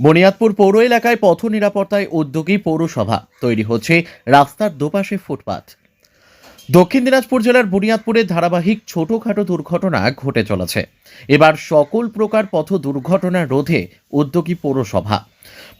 বুনিয়াদপুর পৌর এলাকায় পথ নিরাপত্তায় উদ্যোগী পৌরসভা। তৈরি হচ্ছে রাস্তার দুপাশে ফুটপাত। দক্ষিণ দিনাজপুর জেলার বুনিয়াদপুরে ধারাবাহিক ছোটখাটো দুর্ঘটনা ঘটে চলেছে। এবার সকল প্রকার পথ দুর্ঘটনা রোধে উদ্যোগী পৌরসভা।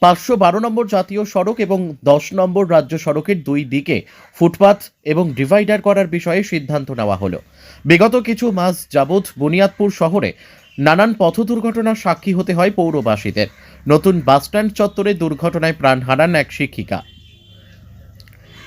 পাঁচশো বারো নম্বর জাতীয় সড়ক এবং দশ নম্বর রাজ্য সড়কের দুই দিকে ফুটপাত এবং ডিভাইডার করার বিষয়ে সিদ্ধান্ত নেওয়া হলো। বিগত কিছু মাস যাবৎ বুনিয়াদপুর শহরে নানান পথ দুর্ঘটনার সাক্ষী হতে হয় পৌরবাসীদের। নতুন বাসস্ট্যান্ড চত্বরে দুর্ঘটনায় প্রাণ হারান এক শিক্ষিকা।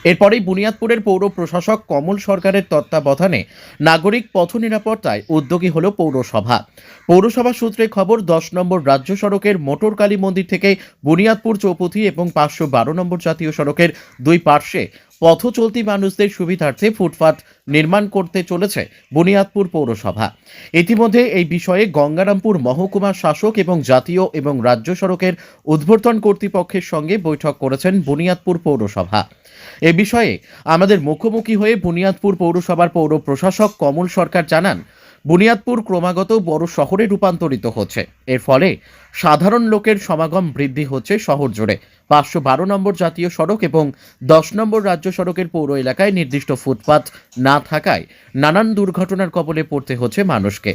এরপরেই বুনিয়াদপুরের পৌর প্রশাসক কমল সরকারের তত্ত্বাবধানে নাগরিক পথ নিরাপত্তায় উদ্যোগী হল পৌরসভা। পৌরসভা সূত্রে খবর, দশ নম্বর রাজ্য সড়কের মোটরকালী মন্দির থেকে বুনিয়াদপুর চৌপথি এবং পাঁচশো বারো নম্বর জাতীয় সড়কের দুই পার্শ্বে পথ চলতি মানুষদের সুবিধার্থে ফুটপাথ নির্মাণ করতে চলেছে বুনিয়াদপুর পৌরসভা। ইতিমধ্যে এই বিষয়ে গঙ্গারামপুর মহকুমা শাসক এবং জাতীয় এবং রাজ্য সড়কের উদ্বোধন কর্তৃপক্ষের সঙ্গে বৈঠক করেছেন বুনিয়াদপুর পৌরসভা। এ বিষয়ে আমাদের মুখোমুখি হয়ে বুনিয়াদপুর পৌরসভার পৌর প্রশাসক কমল সরকার জানান বুনিয়াদপুর ক্রমাগত বড় শহরে রূপান্তরিত হচ্ছে। এর ফলে সাধারণ লোকের সমাগম বৃদ্ধি হচ্ছে শহর জুড়ে। পাঁচশো বারো নম্বর জাতীয় সড়ক এবং দশ নম্বর রাজ্য সড়কের পৌর এলাকায় নির্দিষ্ট ফুটপাত না থাকায় নানান দুর্ঘটনার কবলে পড়তে হচ্ছে মানুষকে।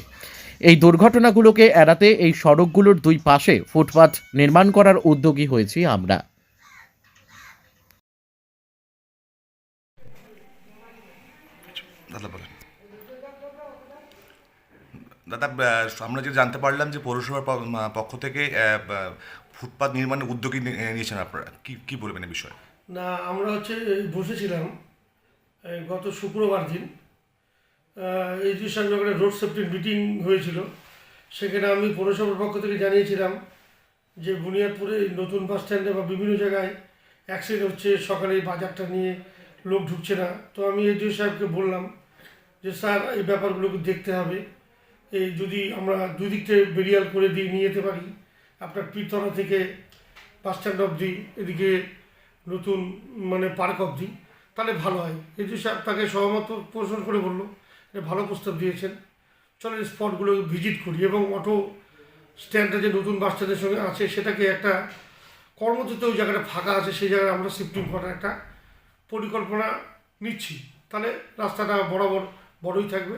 এই দুর্ঘটনাগুলোকে এড়াতে এই সড়কগুলোর দুই পাশে ফুটপাত নির্মাণ করার উদ্যোগী হয়েছি আমরা। দাদা বলেন। দাদা আমরা যে জানতে পারলাম যে পৌরসভার পক্ষ থেকে ফুটপাত নির্মাণের উদ্যোগী নিয়েছেন আপনারা। কি কি বলবেন এই বিষয়ে? না, আমরা হচ্ছে বসেছিলাম গত শুক্রবার দিন। যে সঙ্গে রোড সেফটির মিটিং হয়েছিল, সেখানে আমি পৌরসভার পক্ষ থেকে জানিয়েছিলাম যে বুনিয়াদপুরে নতুন বাস স্ট্যান্ডে বা বিভিন্ন জায়গায় অ্যাক্সিডেন্ট হচ্ছে, সকালে এই বাজারটা নিয়ে লোক ঢুকছে না। তো আমি এডিও সাহেবকে বললাম যে, স্যার, এই ব্যাপারগুলোকে দেখতে হবে। যদি আমরা দুই দিক থেকে বেরিয়াল করে দিয়ে নিয়ে যেতে পারি, আপনার পিতলা থেকে বাস স্ট্যান্ড অবধি, এদিকে নতুন মানে পার্ক অবধি, তাহলে ভালো হয়। এডিও সাহেব তাকে সহমত পোষণ করে বলল ভালো প্রস্তাব দিয়েছেন। চলেন স্পটগুলো ভিজিট করি এবং অটো স্ট্যান্ডটা যে নতুন বাস স্ট্যান্ডের সঙ্গে আছে, সেটাকে একটা কর্মযুক্ত ওই জায়গাটা ফাঁকা আছে, সেই জায়গায় আমরা শিফটিং করার একটা পরিকল্পনা নিচ্ছি। তাহলে রাস্তাটা বরাবর বড়ই থাকবে।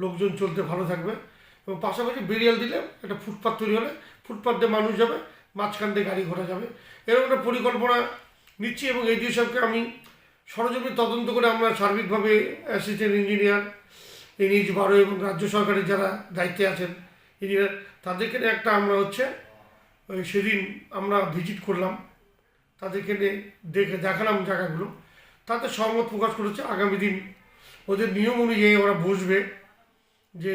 লোকজন চলতে ভালো থাকবে। এবং পাশাপাশি বেরিয়াল দিলে একটা ফুটপাথ তৈরি হলে ফুটপাথ দিয়ে মানুষ যাবে, মাঝখান দিয়ে গাড়ি ঘোড়া যাবে। এরকম একটা পরিকল্পনা নিচ্ছি এবং এই সবকে আমি সরজমিন তদন্ত করে আমরা সার্বিকভাবে অ্যাসিস্ট্যান্ট ইঞ্জিনিয়ার এনএইচ বারো এবং রাজ্য সরকারের যারা দায়িত্বে আছেন ইঞ্জিনিয়ার তাদেরকে একটা আমরা হচ্ছে ওই সেদিন আমরা ভিজিট করলাম। তাদেরকে দেখে দেখালাম জায়গাগুলো। তাতে সহমত প্রকাশ করেছে আগামী দিন। ওদের নিয়ম অনুযায়ী ওরা বসবে। যে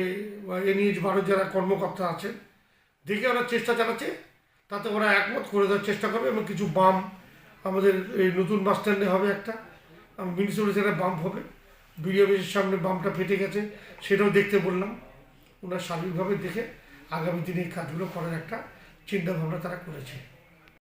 এনএইচ ভারত যারা কর্মকর্তা আছেন, দেখে ওরা চেষ্টা চালাচ্ছে। তাতে ওরা একমত করে দেওয়ার চেষ্টা করবে এবং কিছু বাম, আমাদের এই নতুন বাস স্ট্যান্ডে হবে একটা। মিউনিসিপ্যালিটি বাম্প হবে। বিডিও অফিসের সামনে বামটা ফেটে গেছে, সেটাও দেখতে বললাম। ওনারা সার্বিকভাবে দেখে আগামী দিনে এই কাজগুলো করার একটা চিন্তা ভাবনা তারা করেছে।